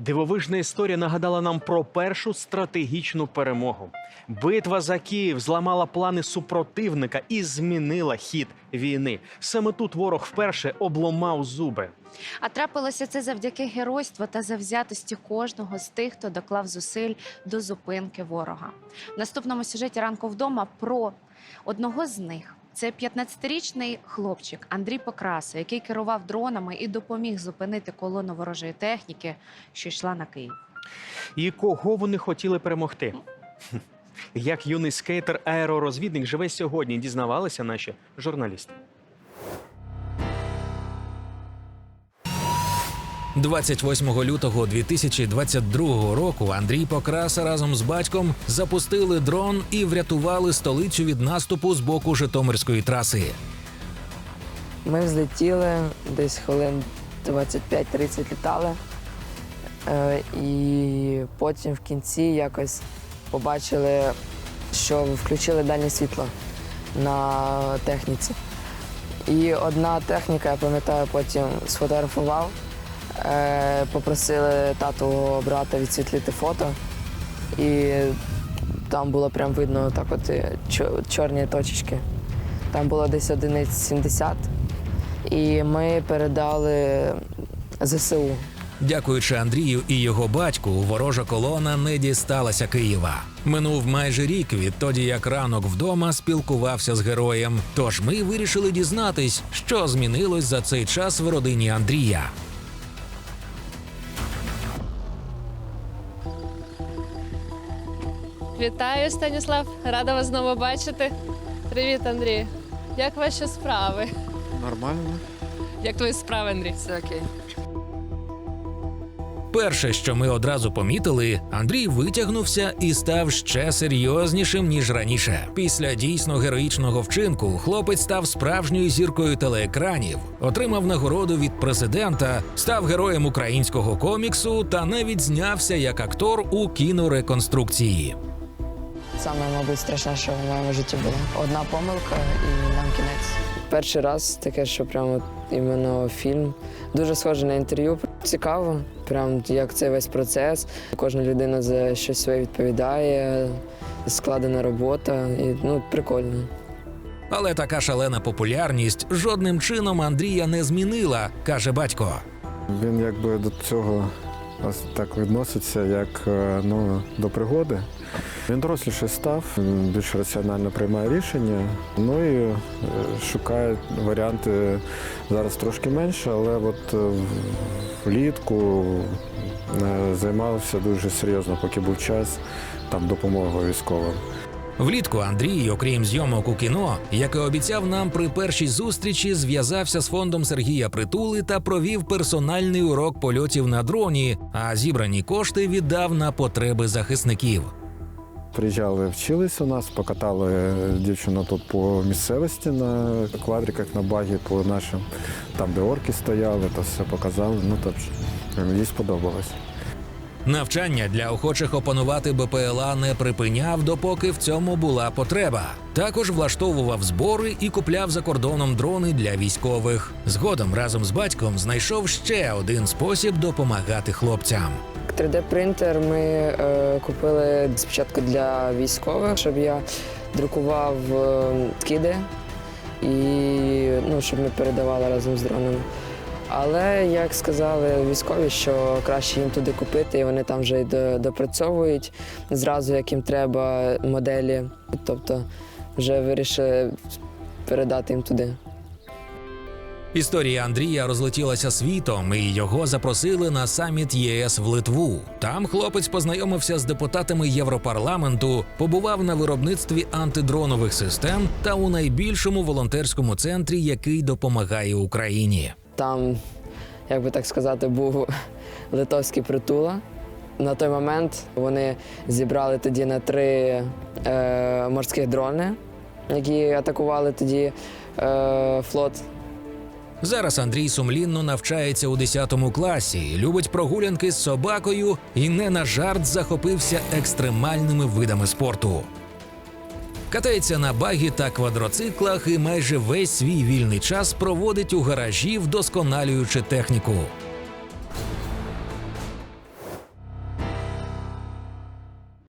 Дивовижна історія нагадала нам про першу стратегічну перемогу. Битва за Київ зламала плани супротивника і змінила хід війни. Саме тут ворог вперше обломав зуби. А трапилося це завдяки геройству та завзятості кожного з тих, хто доклав зусиль до зупинки ворога. В наступному сюжеті ранку вдома про одного з них. Це 15-річний хлопчик Андрій Покраса, який керував дронами і допоміг зупинити колону ворожої техніки, що йшла на Київ. І кого вони хотіли перемогти? Як юний скейтер аеророзвідник живе сьогодні, дізнавалися наші журналісти. 28 лютого 2022 року Андрій Покраса разом з батьком запустили дрон і врятували столицю від наступу з боку Житомирської траси. Ми взлетіли десь хвилин 25-30 літали. Е, І потім в кінці якось побачили, що включили дальнє світло на техніці. І одна техніка, я пам'ятаю, потім сфотографував, попросили тату брата відсвітлити фото. І там було прям видно так от е, чорні точечки. Там було десь одиниць 70. І ми передали ЗСУ. Дякуючи Андрію і його батьку, ворожа колона не дісталася Києва. Минув майже рік відтоді, як ранок вдома спілкувався з героєм. Тож ми вирішили дізнатись, що змінилось за цей час в родині Андрія. Вітаю, Станіслав. Рада вас знову бачити. Привіт, Андрій. Як ваші справи? Нормально. Як твої справи, Андрій? Все окей. Перше, що ми одразу помітили, Андрій витягнувся і став ще серйознішим ніж раніше. Після дійсно героїчного вчинку хлопець став справжньою зіркою телеекранів, отримав нагороду від президента, став героєм українського коміксу та навіть знявся як актор у кінореконструкції. Саме, мабуть, страшне, що в моєму житті було. Одна помилка і нам кінець. Перший раз таке, що прямо іменно фільм. Дуже схоже на інтерв'ю. Цікаво, прям як цей весь процес. Кожна людина за щось своє відповідає, складена робота. І ну, прикольно. Але така шалена популярність жодним чином Андрія не змінила, каже батько. Він якби до цього так відноситься, як е, ну, до пригоди. Він доросліше став, більш раціонально приймає рішення, ну і е, шукає варіанти зараз трошки менше, але от е, влітку займався дуже серйозно, поки був час там допомога військовим. Влітку Андрій, окрім зйомок у кіно, як і обіцяв нам при першій зустрічі, зв'язався з фондом Сергія Притули та провів персональний урок польотів на дроні, а зібрані кошти віддав на потреби захисників. Приїжджали, вчились у нас, покатали дівчину тут по місцевості на квадриках, на багі по нашим, там, де орки стояли, то все показали. Ну тобто їй сподобалось. Навчання для охочих опанувати БПЛА не припиняв, допоки в цьому була потреба. Також влаштовував збори і купляв за кордоном дрони для військових. Згодом разом з батьком знайшов ще один спосіб допомагати хлопцям. 3D-принтер ми е, купили спочатку для військових, щоб я друкував е, скиди і ну, щоб ми передавали разом з дронами. Але як сказали військові, що краще їм туди купити, і вони там вже й допрацьовують зразу, як їм треба моделі. Тобто вже вирішили передати їм туди. Історія Андрія розлетілася світом, і його запросили на саміт ЄС в Литву. Там хлопець познайомився з депутатами Європарламенту, побував на виробництві антидронових систем та у найбільшому волонтерському центрі, який допомагає Україні. Там, як би так сказати, був литовський притула. На той момент вони зібрали тоді на три е, морських дрони, які атакували тоді е, флот. Зараз Андрій сумлінно навчається у 10 класі, любить прогулянки з собакою і не на жарт захопився екстремальними видами спорту. Катається на багі та квадроциклах і майже весь свій вільний час проводить у гаражі, вдосконалюючи техніку.